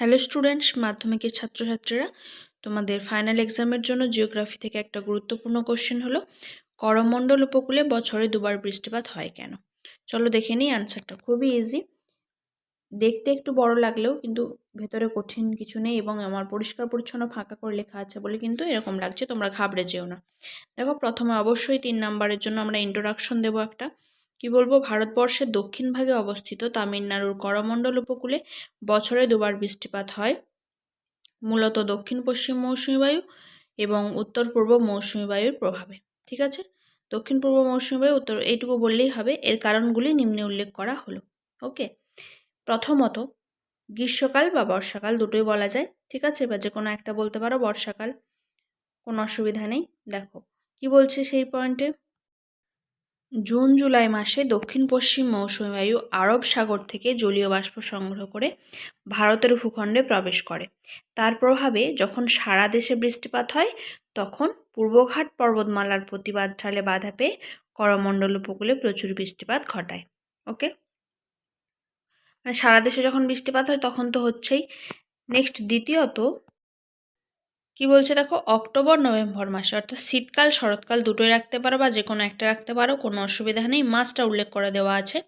Hello students মাধ্যমিকের ছাত্রছাত্রীরা, তোমাদের ফাইনাল এক্সামের জন্য জিওগ্রাফি থেকে একটা গুরুত্বপূর্ণ কোশ্চেন হলো, করমণ্ডল উপকূলে বছরে দুবার বৃষ্টিপাত হয় কেন? চলো দেখে নিই অ্যান্সারটা খুবই ইজি দেখতে একটু বড় লাগলেও কিন্তু ভেতরে কঠিন কিছু নেই এবং আমার পরিষ্কার পরিচ্ছন্ন ফাঁকা করে লেখা আছে বলে কিন্তু এরকম লাগছে, তোমরা ঘাবড়ে যেও না। দেখো, প্রথমে অবশ্যই তিন নাম্বারের জন্য আমরা ইন্ট্রোডাকশন দেবো একটা। কি বলব, ভারতবর্ষের দক্ষিণ ভাগে অবস্থিত তামিলনাড়ুর করমণ্ডল উপকূলে বছরে দুবার বৃষ্টিপাত হয়। মূলত দক্ষিণ পশ্চিম মৌসুমি বায়ু এবং উত্তর পূর্ব মৌসুমি বায়ুর প্রভাবে, ঠিক আছে? দক্ষিণ পূর্ব মৌসুমি বায়ু, উত্তর এইটুকু বললেই হবে, এর কারণগুলি নিম্নে উল্লেখ করা হলো, ওকে? প্রথমত, গ্রীষ্মকাল বা বর্ষাকাল দুটোই বলা যায়, ঠিক আছে? বা যে কোনো একটা বলতে পারো, বর্ষাকাল, কোনো অসুবিধা নেই। দেখো, কি বলছে সেই পয়েন্টে জুন, জুলাই মাসে দক্ষিণ পশ্চিম মৌসুমী বায়ু আরব সাগর থেকে জলীয় বাষ্প সংগ্রহ করে ভারতের ভূখণ্ডে প্রবেশ করে। তার প্রভাবে যখন সারা দেশে বৃষ্টিপাত হয়, তখন পূর্বঘাট পর্বতমালার প্রতিবাদ ঢালে বাধা পেয়ে করমণ্ডল উপকূলে প্রচুর বৃষ্টিপাত ঘটায়। ওকে? মানে সারা দেশে যখন বৃষ্টিপাত হয়, তখন তো হচ্ছেই। নেক্সট, দ্বিতীয়ত কি বলছে দেখো? অক্টোবর, নভেম্বর মাসে, অর্থাৎ শীতকাল, শরৎকাল দুটোই রাখতে পারো বা যে কোনো একটা রাখতে পারো, কোনো অসুবিধা নেই। মাসটা উল্লেখ করে দেওয়া আছে।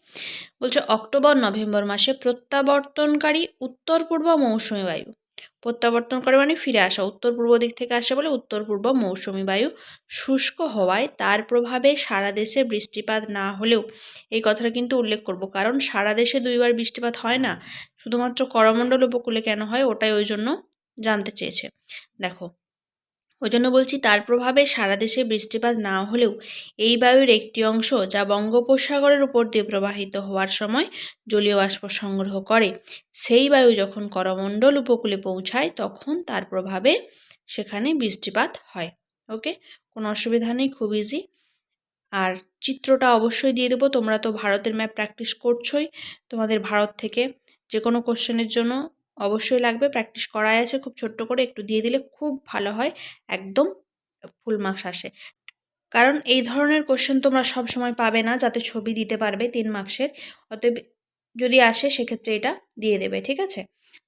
বলছে, অক্টোবর, নভেম্বর মাসে প্রত্যাবর্তনকারী উত্তর, পূর্ব, মৌসুমী বায়ু। প্রত্যাবর্তন করে মানে ফিরে আসা, উত্তর, পূর্ব দিক থেকে আসে বলে উত্তর, পূর্ব, মৌসুমী বায়ু শুষ্ক হওয়ায় তার প্রভাবে সারা দেশে বৃষ্টিপাত না হলেও এই কথাটা কিন্তু উল্লেখ করব। কারণ সারা দেশে দুইবার বৃষ্টিপাত হয় না। শুধুমাত্র করমণ্ডল উপকূলে কেন হয়? ওটাই ওই জন্য। জানতে চেয়েছে। দেখো ওই জন্য বলছি তার প্রভাবে সারা দেশে বৃষ্টিপাত না হলেও এই বায়ুর একটি অংশ যা বঙ্গোপসাগরের উপর দিয়ে প্রবাহিত হওয়ার সময় জলীয় বাষ্প সংগ্রহ করে, সেই বায়ু যখন করমণ্ডল উপকূলে পৌঁছায় তখন তার প্রভাবে সেখানে বৃষ্টিপাত হয়। ওকে? কোনো অসুবিধা নেই, খুব ইজি আর চিত্রটা অবশ্যই দিয়ে দেবো। তোমরা তো ভারতের ম্যাপ প্র্যাকটিস করছোই। তোমাদের ভারত থেকে যে কোনো কোশ্চেনের জন্য অবশ্যই লাগবে। প্র্যাকটিস করাই আছে, খুব ছোট্ট করে একটু দিয়ে দিলে খুব ভালো হয়, একদম ফুল মার্কস আসে। কারণ এই ধরনের কোশ্চেন তোমরা সব সময় পাবে না, যাতে ছবি দিতে পারবে তিন মার্কসের। অতএব যদি আসে সেক্ষেত্রে এটা দিয়ে দেবে, ঠিক আছে?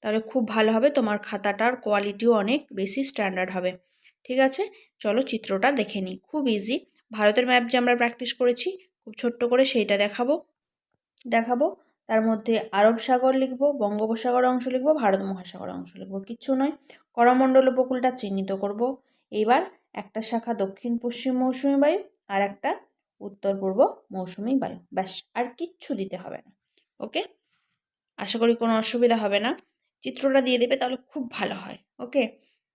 তাহলে খুব ভালো হবে, তোমার খাতাটার কোয়ালিটিও অনেক বেশি স্ট্যান্ডার্ড হবে। ঠিক আছে? চলো চিত্রটা দেখে নিই, খুব ইজি ভারতের ম্যাপ যে আমরা প্র্যাকটিস করেছি, খুব ছোট্ট করে সেইটা দেখাবো। দেখাবো। তার মধ্যে আরব সাগর লিখব বঙ্গোপসাগর অংশ লিখব, ভারত মহাসাগর অংশ লিখব। কিচ্ছু নয়, করমণ্ডল উপকূলটা চিহ্নিত করব। এইবার একটা শাখা দক্ষিণ পশ্চিম মৌসুমি বায়ু আর একটা উত্তর পূর্ব মৌসুমি বায়ু। ব্যাস, আর কিচ্ছু দিতে হবে না। ওকে? আশা করি কোনো অসুবিধা হবে না। চিত্রটা দিয়ে দেবে তাহলে খুব ভালো হয়। ওকে?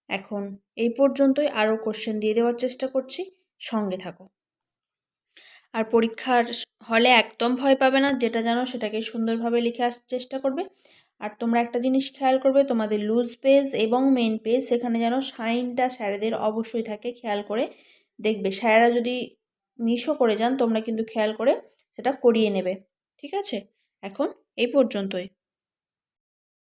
এখন এই পর্যন্তই আরও কোশ্চেন দিয়ে দেওয়ার চেষ্টা করছি। সঙ্গে থাকো। আর পরীক্ষার হলে একদম ভয় পাবে না, যেটা জানো সেটাকে সুন্দরভাবে লিখে আসার চেষ্টা করবে। আর তোমরা একটা জিনিস খেয়াল করবে, তোমাদের লুজ পেজ এবং মেন পেজ সেখানে যেন সাইনটা স্যারেদের অবশ্যই থাকে, খেয়াল করে দেখবে। স্যারেরা যদি মিসও করে যান, তোমরা কিন্তু খেয়াল করে সেটা করিয়ে নেবে। ঠিক আছে? এখন এই পর্যন্তই।